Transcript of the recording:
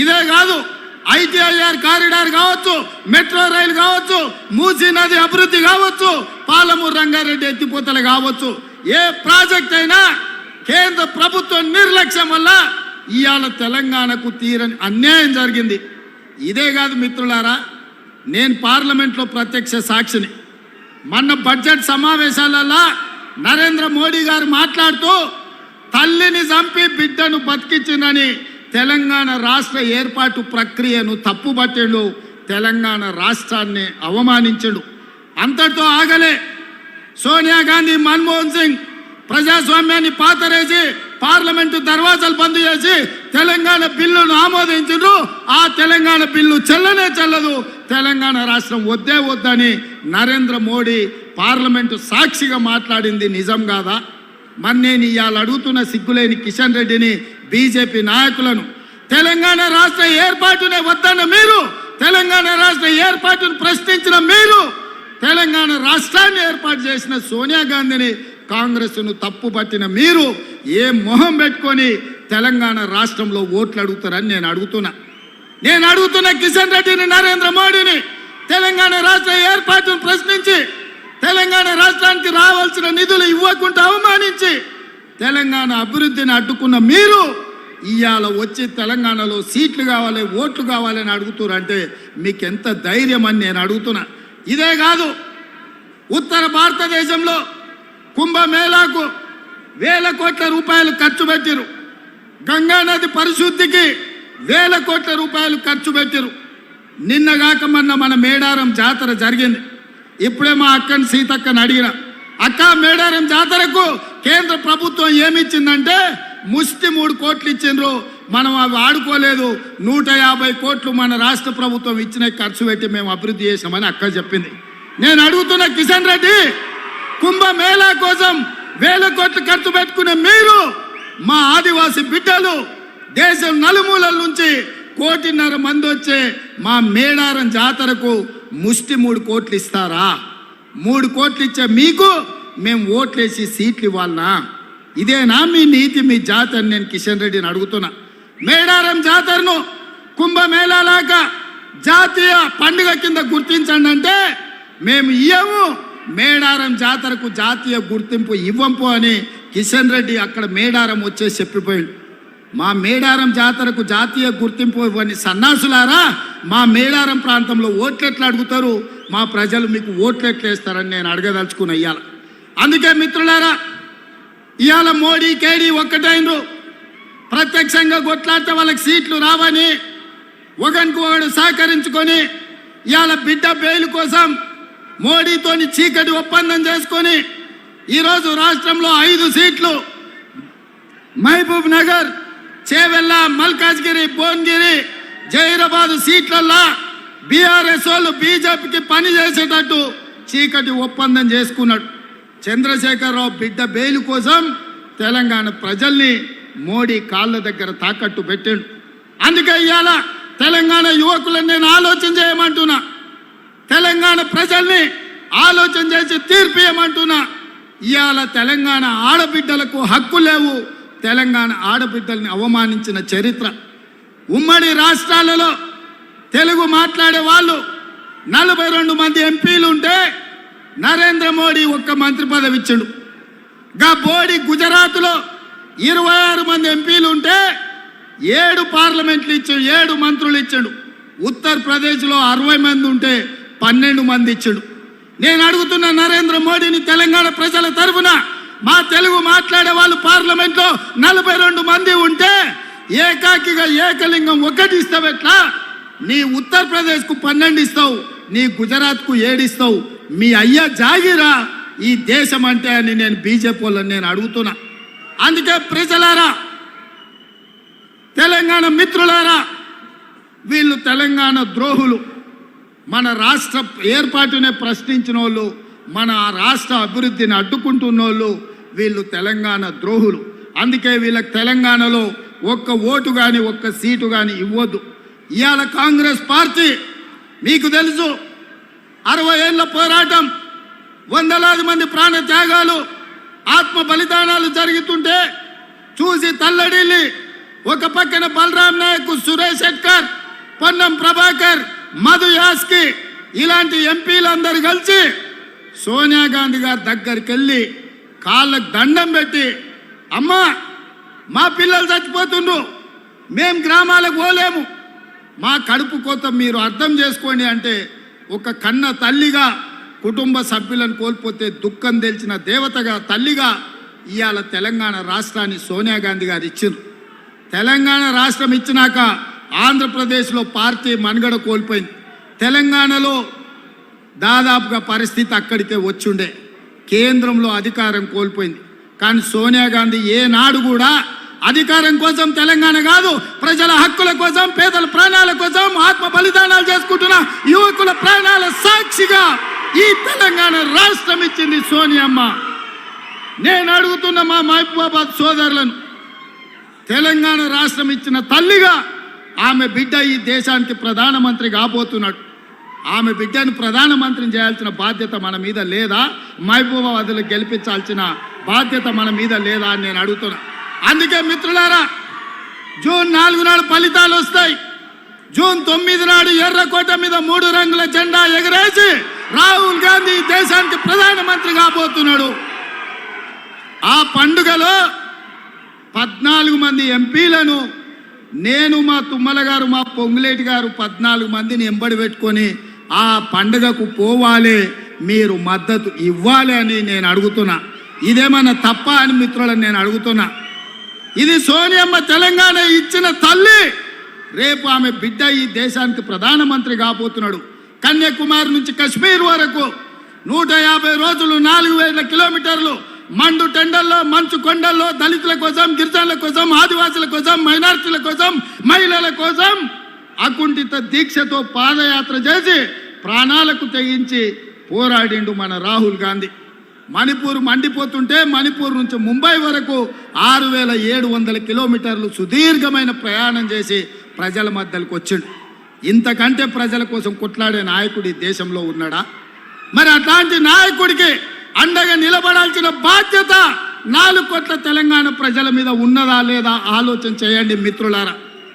ఇదే కాదు ITIR corridor కావచ్చు మెట్రో రైలు కావచ్చు మూసీ నది అభివృద్ధి కావచ్చు పాలమూరు రంగారెడ్డి ఎత్తిపోతలు కావచ్చు. ఏ ప్రాజెక్ట్ అయినా కేంద్ర ప్రభుత్వం నిర్లక్ష్యం వల్ల ఇవాళ తెలంగాణకు తీరని అన్యాయం జరిగింది. ఇదే కాదు మిత్రులారా నేను పార్లమెంట్లో ప్రత్యక్ష సాక్షిని. మొన్న బడ్జెట్ సమావేశాలలో నరేంద్ర మోడీ గారు మాట్లాడుతూ తల్లిని చంపి బిడ్డను బతికించిందని తెలంగాణ రాష్ట్ర ఏర్పాటు ప్రక్రియను తప్పుబట్టడు తెలంగాణ రాష్ట్రాన్ని అవమానించడు. అంతటితో ఆగలే. సోనియా గాంధీ మన్మోహన్ సింగ్ ప్రజాస్వామ్యాన్ని పాతరేసి పార్లమెంటు దర్వాజాలు బంద్ చేసి తెలంగాణ బిల్లును ఆమోదించరు ఆ తెలంగాణ బిల్లు చెల్లనే చెల్లదు. తెలంగాణ రాష్ట్రం వద్దే వద్దని నరేంద్ర మోడీ పార్లమెంటు సాక్షిగా మాట్లాడింది నిజం కాదా? మరి నేను ఇవాళ అడుగుతున్న సిగ్గులేని కిషన్ రెడ్డిని బీజేపీ నాయకులను తెలంగాణ రాష్ట్ర ఏర్పాటునే వద్దన్న మీరు తెలంగాణ రాష్ట్ర ఏర్పాటును ప్రశ్నించిన మీరు తెలంగాణ రాష్ట్రాన్ని ఏర్పాటు చేసిన సోనియా గాంధీని కాంగ్రెస్ను తప్పు పట్టిన మీరు ఏ మొహం పెట్టుకొని తెలంగాణ రాష్ట్రంలో ఓట్లు అడుగుతారని నేను అడుగుతున్నా. నేను అడుగుతున్న కిషన్ రెడ్డిని నరేంద్ర మోడీని తెలంగాణ రాష్ట్ర ఏర్పాటును ప్రశ్నించి తెలంగాణ రాష్ట్రానికి రావాల్సిన నిధులు ఇవ్వకుండా అవమానించి తెలంగాణ అభివృద్ధిని అడ్డుకున్న మీరు ఇవాళ వచ్చి తెలంగాణలో సీట్లు కావాలి ఓట్లు కావాలని అడుగుతున్నారంటే మీకు ఎంత ధైర్యం అని నేను అడుగుతున్నా. ఇదే కాదు ఉత్తర భారతదేశంలో కుంభమేళాకు వేల కోట్ల రూపాయలు ఖర్చు పెట్టిరు. గంగా నది పరిశుద్ధికి వేల కోట్ల రూపాయలు ఖర్చు పెట్టిరు. నిన్నగాక మొన్న మన మేడారం జాతర జరిగింది. ఇప్పుడే మా అక్కని సీతక్కని అడిగిన అక్క మేడారం జాతరకు కేంద్ర ప్రభుత్వం ఏమిచ్చిందంటే ముష్టి మూడు కోట్లు ఇచ్చిండ్రు. మనం అవి ఆడుకోలేదు. నూట యాభై కోట్లు మన రాష్ట్ర ప్రభుత్వం ఇచ్చిన ఖర్చు పెట్టి మేము అభివృద్ధి చేసామని అక్క చెప్పింది. నేను అడుగుతున్న కిషన్ రెడ్డి కుంభమేళా కోసం వేల కోట్లు ఖర్చు పెట్టుకునే మీరు మా ఆదివాసి బిడ్డలు దేశం నలుమూలల నుంచి కోటిన్నర మంది వచ్చే మా మేడారం జాతరకు ముష్టి మూడు కోట్లు ఇస్తారా? మూడు కోట్లు ఇచ్చే మీకు మేము ఓట్లేసి సీట్లు ఇవ్వాలనా? ఇదేనా మీ నీతి మీ జాతర? నేను కిషన్ రెడ్డిని అడుగుతున్నా. మేడారం జాతరను కుంభమేళాలాగా జాతీయ పండుగ కింద గుర్తించండి అంటే మేము ఇయ్యము. మేడారం జాతరకు జాతీయ గుర్తింపు ఇవ్వంపు అని కిషన్ రెడ్డి అక్కడ మేడారం వచ్చేసి చెప్పిపోయాడు. మా మేడారం జాతరకు జాతీయ గుర్తింపు ఇవ్వని సన్నాసులారా మా మేడారం ప్రాంతంలో ఓట్లు ఎట్లా అడుగుతారు? మా ప్రజలు మీకు ఓట్లు ఎట్లా వేస్తారని నేను అడగదలుచుకుని ఇవాళ అందుకే మిత్రులారా ఇవాళ మోడీ కేడీ ఒక్కటైనరు ప్రత్యక్షంగా కొట్లాడితే వాళ్ళకి సీట్లు రావని ఒకరికి ఒకడు సహకరించుకొని ఇవాళ బిడ్డ బెయిల్ కోసం మోడీతోని చీకటి ఒప్పందం చేసుకొని ఈరోజు రాష్ట్రంలో ఐదు సీట్లు. మహబూబ్ నగర్ చేవెళ్ళ మల్కాజ్గిరి భువనగిరి జైరాబాద్ సీట్లల్లో బీఆర్ఎస్ వాళ్ళు బీజేపీకి పని చేసేటట్టు చీకటి ఒప్పందం చేసుకున్నాడు. చంద్రశేఖరరావు బిడ్డ బెయిల్ కోసం తెలంగాణ ప్రజల్ని మోడీ కాళ్ళ దగ్గర తాకట్టు పెట్టాడు. అందుకే ఇవాళ తెలంగాణ యువకులను నేను ఆలోచన చేయమంటున్నా. తెలంగాణ ప్రజల్ని ఆలోచన చేసి తీర్పు ఇవ్వమంటున్నా ఇవాళ తెలంగాణ ఆడబిడ్డలకు హక్కు లేవు. తెలంగాణ ఆడబిడ్డల్ని అవమానించిన చరిత్ర. ఉమ్మడి రాష్ట్రాలలో తెలుగు మాట్లాడే వాళ్ళు నలభై రెండు మంది ఎంపీలు ఉంటే నరేంద్ర మోడీ ఒక్క మంత్రి పదవి ఇచ్చాడు. గా బోడి గుజరాత్లో ఇరవై ఆరు మంది ఎంపీలు ఉంటే ఏడు పార్లమెంట్లు ఇచ్చాడు ఏడు మంత్రులు ఇచ్చాడు. ఉత్తరప్రదేశ్లో అరవై మంది ఉంటే పన్నెండు మంది ఇచ్చాడు. నేను అడుగుతున్న నరేంద్ర మోడీని తెలంగాణ ప్రజల తరఫున మా తెలుగు మాట్లాడే వాళ్ళు పార్లమెంట్లో నలభై రెండు మంది ఉంటే ఏకాకిగా ఏకలింగం ఒకటి ఇస్తావు ఎట్లా? నీ ఉత్తరప్రదేశ్కు పన్నెండు ఇస్తావు నీ గుజరాత్కు ఏడిస్తావు మీ అయ్య జాగిరా. ఈ దేశం అంటే అని నేను బీజేపీ వాళ్ళని నేను అడుగుతున్నా. అందుకే ప్రజలారా తెలంగాణ మిత్రులారా వీళ్ళు తెలంగాణ ద్రోహులు. మన రాష్ట్ర ఏర్పాటునే ప్రశ్నించిన వాళ్ళు మన రాష్ట్ర అభివృద్ధిని అడ్డుకుంటున్న వాళ్ళు వీళ్ళు తెలంగాణ ద్రోహులు. అందుకే వీళ్ళకి తెలంగాణలో ఒక్క ఓటు కానీ ఒక్క సీటు కానీ ఇవ్వద్దు. ఇవాళ కాంగ్రెస్ పార్టీ మీకు తెలుసు అరవై ఏళ్ళ పోరాటం వందలాది మంది ప్రాణ త్యాగాలు ఆత్మ బలిదానాలు జరుగుతుంటే చూసి తల్లడిల్లి ఒక పక్కన బలరాం నాయక్ సురేష్ శెట్కర్ పొన్నం ప్రభాకర్ మధు యాస్కి ఇలాంటి ఎంపీలందరూ కలిసి సోనియా గాంధీ గారి దగ్గరికి వెళ్ళి కాళ్ళకు దండం పెట్టి అమ్మా మా పిల్లలు చచ్చిపోతుండ్రు మేం గ్రామాలకు పోలేము. మా కడుపు కోత మీరు అర్థం చేసుకోండి అంటే ఒక కన్న తల్లిగా కుటుంబ సభ్యులను కోల్పోతే దుఃఖం తెలిసిన దేవతగా తల్లిగా ఇవాళ తెలంగాణ రాష్ట్రాన్ని సోనియా గాంధీ గారు ఇచ్చిండ్రు. తెలంగాణ రాష్ట్రం ఇచ్చినాక ఆంధ్రప్రదేశ్లో పార్టీ మనుగడ కోల్పోయింది. తెలంగాణలో దాదాపుగా పరిస్థితి అక్కడికే వచ్చుండే. కేంద్రంలో అధికారం కోల్పోయింది. కానీ సోనియా గాంధీ ఏనాడు కూడా అధికారం కోసం తెలంగాణ కాదు ప్రజల హక్కుల కోసం పేదల ప్రాణాల కోసం ఆత్మ బలిదానాలు చేసుకుంటున్న యువకుల ప్రాణాల సాక్షిగా ఈ తెలంగాణ రాష్ట్రం ఇచ్చింది సోనియమ్మ. నేను అడుగుతున్న మా మహబూబాబాద్ సోదరులను తెలంగాణ రాష్ట్రం ఇచ్చిన తల్లిగా ఆమె బిడ్డ ఈ దేశానికి ప్రధానమంత్రి కాబోతున్నాడు. ఆమె బిడ్డను ప్రధానమంత్రిని చేయాల్సిన బాధ్యత మన మీద లేదా? మహబూబాబాద్లో గెలిపించాల్సిన బాధ్యత మన మీద లేదా అని నేను అడుగుతున్నా. అందుకే మిత్రులారా జూన్ నాలుగు నాడు ఫలితాలు వస్తాయి. జూన్ తొమ్మిది నాడు ఎర్రకోట మీద మూడు రంగుల జెండా ఎగరేసి రాహుల్ గాంధీ దేశానికి ప్రధానమంత్రి కాబోతున్నాడు. ఆ పండుగలో పద్నాలుగు మంది ఎంపీలను నేను మా తుమ్మల గారు మా పొంగులేటి గారు పద్నాలుగు మందిని ఎంబడి పెట్టుకొని ఆ పండుగకు పోవాలి మీరు మద్దతు ఇవ్వాలి అని నేను అడుగుతున్నా. ఇదేమన్నా తప్ప అని మిత్రులను నేను అడుగుతున్నా. ఇది సోనియమ్మ తెలంగాణ ఇచ్చిన తల్లి. రేపు ఆమె బిడ్డ ఈ దేశానికి ప్రధానమంత్రి కాబోతున్నాడు. కన్యాకుమారి నుంచి కశ్మీర్ వరకు నూట యాభై రోజులు నాలుగు వేల కిలోమీటర్లు మండు టెండల్లో మంచు కొండల్లో దళితుల కోసం గిరిజనుల కోసం ఆదివాసుల కోసం మైనార్టీల కోసం మహిళల కోసం అకుంఠిత దీక్షతో పాదయాత్ర చేసి ప్రాణాలకు తెగించి పోరాడిండు మన రాహుల్ గాంధీ. మణిపూర్ మండిపోతుంటే మణిపూర్ నుంచి ముంబై వరకు ఆరు వేల ఏడు వందల కిలోమీటర్లు సుదీర్ఘమైన ప్రయాణం చేసి ప్రజల మధ్యలోకి వచ్చిండు. ఇంతకంటే ప్రజల కోసం కొట్లాడే నాయకుడు ఈ దేశంలో ఉన్నాడా? మరి అట్లాంటి నాయకుడికి అండగా నిలబడాల్సిన బాధ్యత నాలుగు కోట్ల తెలంగాణ ప్రజల మీద ఉన్నదా లేదా ఆలోచన చేయండి మిత్రులారా.